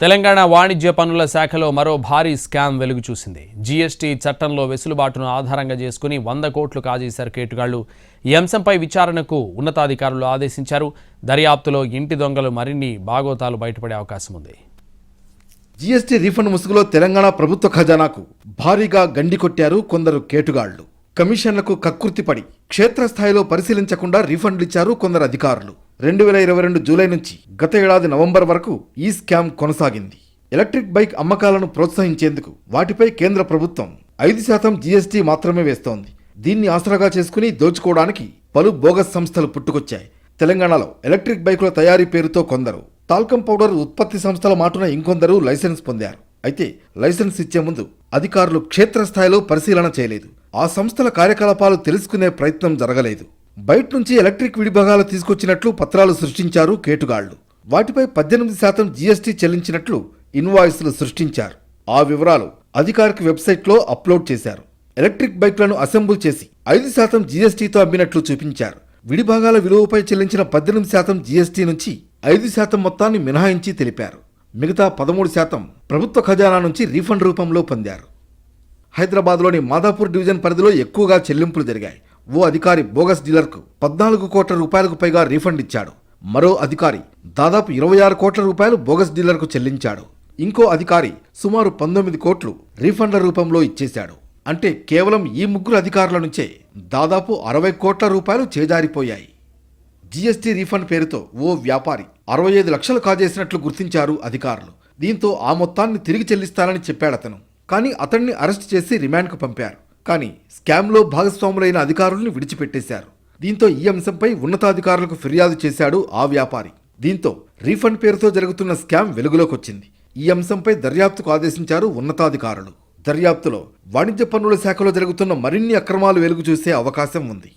తెలంగాణ వాణిజ్య పన్నుల శాఖలో మరో భారీ స్కామ్ వెలుగు చూసింది. జీఎస్టీ చట్టంలో వెసులుబాటును ఆధారంగా చేసుకుని వంద కోట్లు కాజేశారు కేటుగాళ్ళు. ఈ అంశంపై విచారణకు ఉన్నతాధికారులు ఆదేశించారు. దర్యాప్తులో ఇంటి దొంగలు మరిన్ని బాగోతాలు బయటపడే అవకాశం ఉంది. జీఎస్టీ రీఫండ్ ముసుగులో తెలంగాణ ప్రభుత్వ ఖజానాకు భారీగా గండి కొట్టారు కొందరు కేటుగాళ్ళు. కమిషన్లకు కక్కుర్తిపడి క్షేత్రస్థాయిలో పరిశీలించకుండా రీఫండ్లు ఇచ్చారు కొందరు అధికారులు. రెండు వేల ఇరవై రెండు జూలై నుంచి గత ఏడాది నవంబర్ వరకు ఈ స్కామ్ కొనసాగింది. ఎలక్ట్రిక్ బైక్ అమ్మకాలను ప్రోత్సహించేందుకు వాటిపై కేంద్ర ప్రభుత్వం ఐదు శాతం జీఎస్టీ మాత్రమే వేస్తోంది. దీన్ని ఆసరాగా చేసుకుని దోచుకోవడానికి పలు బోగస్ సంస్థలు పుట్టుకొచ్చాయి. తెలంగాణలో ఎలక్ట్రిక్ బైకుల తయారీ పేరుతో కొందరు టాల్కం పౌడర్ ఉత్పత్తి సంస్థల మాటున ఇంకొందరు లైసెన్స్ పొందారు. అయితే లైసెన్స్ ఇచ్చే ముందు అధికారులు క్షేత్రస్థాయిలో పరిశీలన చేయలేదు. ఆ సంస్థల కార్యకలాపాలు తెలుసుకునే ప్రయత్నం జరగలేదు. బయట నుంచి ఎలక్ట్రిక్ విడిభాగాలు తీసుకొచ్చినట్లు పత్రాలు సృష్టించారు కేటుగాళ్ళు. వాటిపై పద్దెనిమిది శాతం జీఎస్టీ చెల్లించినట్లు ఇన్వాయిస్లు సృష్టించారు. ఆ వివరాలు అధికారిక వెబ్సైట్లో అప్లోడ్ చేశారు. ఎలక్ట్రిక్ బైక్లను అసెంబుల్ చేసి ఐదు శాతం జీఎస్టీతో అమ్మినట్లు చూపించారు. విడిభాగాల విలువపై చెల్లించిన పద్దెనిమిది శాతం జీఎస్టీ నుంచి ఐదు శాతం మొత్తాన్ని మినహాయించి తెలిపారు. మిగతా పదమూడు శాతం ప్రభుత్వ ఖజానా నుంచి రీఫండ్ రూపంలో పొందారు. హైదరాబాద్లోని మాదాపూర్ డివిజన్ పరిధిలో ఎక్కువగా చెల్లింపులు జరిగాయి. ఓ అధికారి బోగస్ డీలర్కు పద్నాలుగు కోట్ల రూపాయలకు పైగా రీఫండ్ ఇచ్చాడు. మరో అధికారి దాదాపు ఇరవై ఆరు కోట్ల రూపాయలు బోగస్ డీలర్కు చెల్లించాడు. ఇంకో అధికారి సుమారు పంతొమ్మిది కోట్లు రీఫండ్ల రూపంలో ఇచ్చేశాడు. అంటే కేవలం ఈ ముగ్గురు అధికారుల నుంచే దాదాపు అరవై కోట్ల రూపాయలు చేజారిపోయాయి. జీఎస్టీ రీఫండ్ పేరుతో ఓ వ్యాపారి అరవై ఐదు లక్షలు కాజేసినట్లు గుర్తించారు అధికారులు. దీంతో ఆ మొత్తాన్ని తిరిగి చెల్లిస్తానని చెప్పాడతను. కానీ అతన్ని అరెస్ట్ చేసి రిమాండ్కు పంపారు. కానీ స్కామ్లో భాగస్వాములైన అధికారుల్ని విడిచిపెట్టేశారు. దీంతో ఈ అంశంపై ఉన్నతాధికారులకు ఫిర్యాదు చేశాడు ఆ వ్యాపారి. దీంతో రీఫండ్ పేరుతో జరుగుతున్న స్కామ్ వెలుగులోకొచ్చింది. ఈ అంశంపై దర్యాప్తుకు ఆదేశించారు ఉన్నతాధికారులు. దర్యాప్తులో వాణిజ్య పన్నుల శాఖలో జరుగుతున్న మరిన్ని అక్రమాలు వెలుగు చూసే అవకాశం ఉంది.